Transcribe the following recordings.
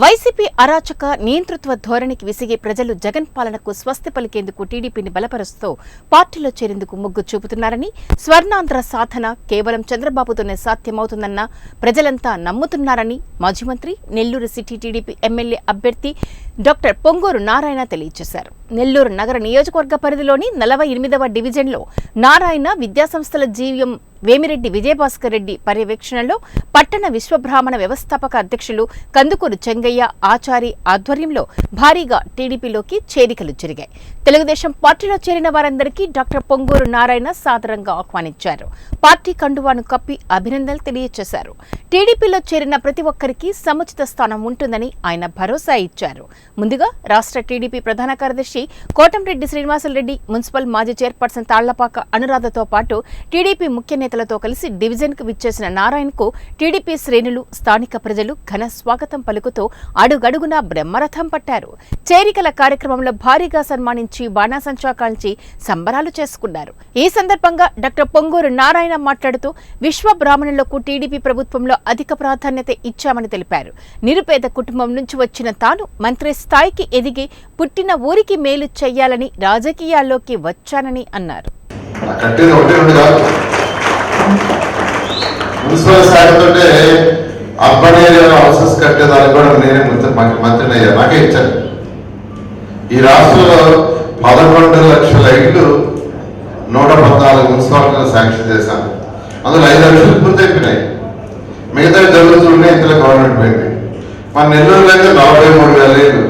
YCP అరాచక నియంతృత్వ ధోరణికి విసిగి ప్రజలు జగన్ పాలనకు స్వస్తి పలికేందుకు టీడీపీని బలపరుస్తూ పార్టీలో చేరేందుకు మొగ్గు చూపుతున్నారని స్వర్ణాంధ్ర సాధన కేవలం చంద్రబాబుతోనే సాధ్యమవుతుందన్న ప్రజలంతా నమ్ముతున్నారని మాజీ మంత్రి నెల్లూరు సిటీ టీడీపీ ఎమ్మెల్యే అభ్యర్థి డాక్టర్ పొంగూరు నారాయణ తెలియజేశారు. నెల్లూరు నగర నియోజకవర్గ పరిధిలోని నలభై ఎనిమిదవ డివిజన్లో నారాయణ విద్యాసంస్థల జీవ్యం వేమిరెడ్డి విజయభాస్కర్ రెడ్డి పర్యవేక్షణలో పట్టణ విశ్వబ్రాహ్మణ వ్యవస్థాపక అధ్యక్షులు కందుకూరు చెంగయ్య ఆచారి ఆధ్వర్యంలో భారీగా టీడీపీలోకి చేరికలు జరిగాయి. తెలుగుదేశం పార్టీలో చేరిన వారందరికీ డాక్టర్ పొంగూరు నారాయణ సాదరంగా ఆహ్వానించారు. పార్టీ కండువాను కప్పి అభినందనలు తెలియజేశారు టీడీపీలో చేరిన ప్రతి ఒక్కరికి సముచిత స్థానం ఉంటుందని ఆయన భరోసా ఇచ్చారు. ముందుగా రాష్ట్ర టీడీపీ ప్రధాన కార్యదర్శి కోటంరెడ్డి శ్రీనివాసరెడ్డి మున్సిపల్ మాజీ చైర్పర్సన్ తాళ్ళపాక అనురాధతో పాటు టీడీపీ ముఖ్య నేతలతో కలిసి డివిజన్కు విచ్చేసిన నారాయణకు టీడీపీ శ్రేణులు స్థానిక ప్రజలు ఘన స్వాగతం పలుకుతూ అడుగడుగునా బ్రహ్మరథం పట్టారు. చేరికల కార్యక్రమంలో భారీగా సన్మానించి బాణాసంచా కాల్చి సంబరాలు చేసుకున్నారు. ఈ సందర్భంగా డాక్టర్ పొంగూరు నారాయణ మాట్లాడుతూ విశ్వ బ్రాహ్మణులకు టీడీపీ ప్రభుత్వంలో అధిక ప్రాధాన్యత ఇచ్చామని తెలిపారు. నిరుపేద కుటుంబం నుంచి వచ్చిన తాను మంత్రి స్థాయికి ఎదిగి పుట్టిన ఊరికి మేలు చెయ్యాలని రాజకీయాల్లోకి వచ్చానని అన్నారు. మున్సిపల్ శాఖతోటే అర్బన్ ఏరియాలో హౌసెస్ కట్టేదానికి కూడా నేనే మంత్రి మంత్రిని అయ్యా. నాకే ఇచ్చాను ఈ రాష్ట్రంలో పదకొండు లక్షల ఇళ్ళు నూట పద్నాలుగు మున్సిపాలిటీలు శాంక్షన్ చేశాను అందులో ఐదు లక్షలు పూర్తయిపోయినాయి మిగతా జరుగుతుండే ఇంతలో గవర్నమెంట్ పోయింది. మన నెల్లూరులో అయితే నలభై మూడు వేల ఇళ్ళు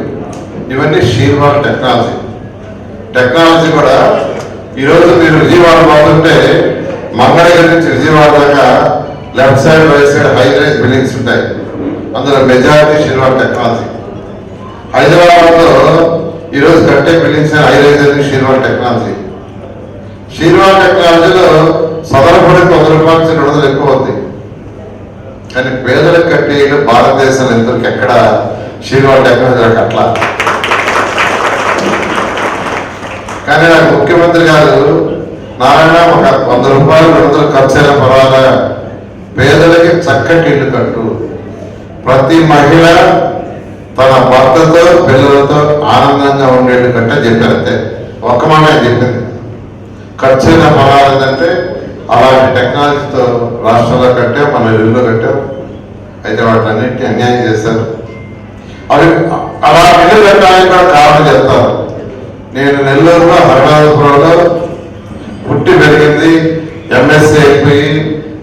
ఇవన్నీ షీర్వాల్ టెక్నాలజీ. టెక్నాలజీ కూడా ఈరోజు మీరు విజయవాడ పోతుంటే మంగళగిరి నుంచి విజయవాడ దాకా left side right side high rise buildings ఉంటాయి. అందులో మెజారిటీ షిల్వర్ టెక్నాలజీ. హైదరాబాద్లో ఈరోజు కట్టే బిల్డింగ్స్ హై రైజ్ అనేది షిల్వర్ టెక్నాలజీ. షిల్వర్ టెక్నాలజీలో సదరపడి వంద రూపాయల నుంచి రెండు వందలు ఎక్కువ ఉంది కానీ పేదలకు కట్టే భారతదేశం భారతదేశంలో ఎక్కడ షిల్వర్ టెక్నాలజీ అట్లా? కానీ నాకు ముఖ్యమంత్రి గారు నారాయణ ఒక వంద రూపాయలు రెండు వందలు ఖర్చు పర్వాలే. పేదలకి చక్కటి ఇల్లు కట్టు. ప్రతి మహిళ తన భర్తతో పిల్లలతో ఆనందంగా ఉండేట్టు కట్టే చెప్పారు ఒక ఒక్క మాట చెప్పింది ఖర్చైన పర్వాలేదంటే అలాంటి టెక్నాలజీతో రాష్ట్రంలో కట్టే మన ఇల్లు కట్టాం. అయితే వాటిలన్నింటినీ అన్యాయం చేశారు. అవి అలా ఇల్లు కట్టడానికి కూడా కారణం చెప్తారు. నేను నెల్లూరులో హరినాథపురంలో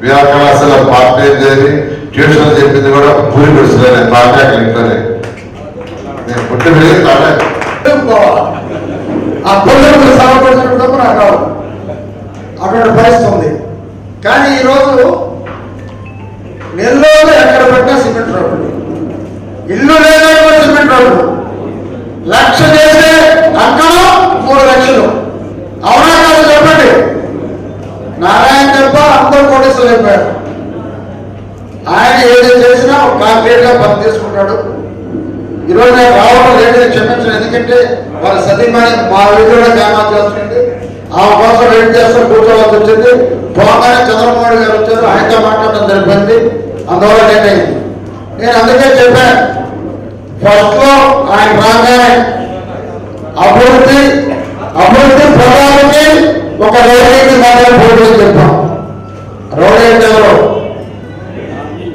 విద్యా కళాశాల పార్టీ చేరి ట్యూషన్ చెప్పింది కూడా పూరి గుడిసెలోనే తాటాక ఇంట్లోనే. నేను పుట్టి పెరిగింది తాటాక చేసినా పని తీసుకుంటాడు ఈరోజు నేను రావడం లేదని క్షమించను. ఎందుకంటే వాళ్ళ సతీమణి మా వీధిలో గ్రామాలు చేస్తుంది ఆమె కోసం వెయిట్ చేస్తూ కూర్చోవాల్సి వచ్చింది. పోగానే చంద్రబాబు గారు వచ్చారు ఆయనతో మాట్లాడడం జరిపింది అందువల్ల లేట్ అయింది. నేను అందుకే చెప్పాను ఫస్ట్లో ఆయన రాగానే అభివృద్ధి అభివృద్ధి ప్రధానికి ఒక రోడ్డు మాత్రం పోటీ చెప్పాం. రోడ్ అంటే ఎవరు?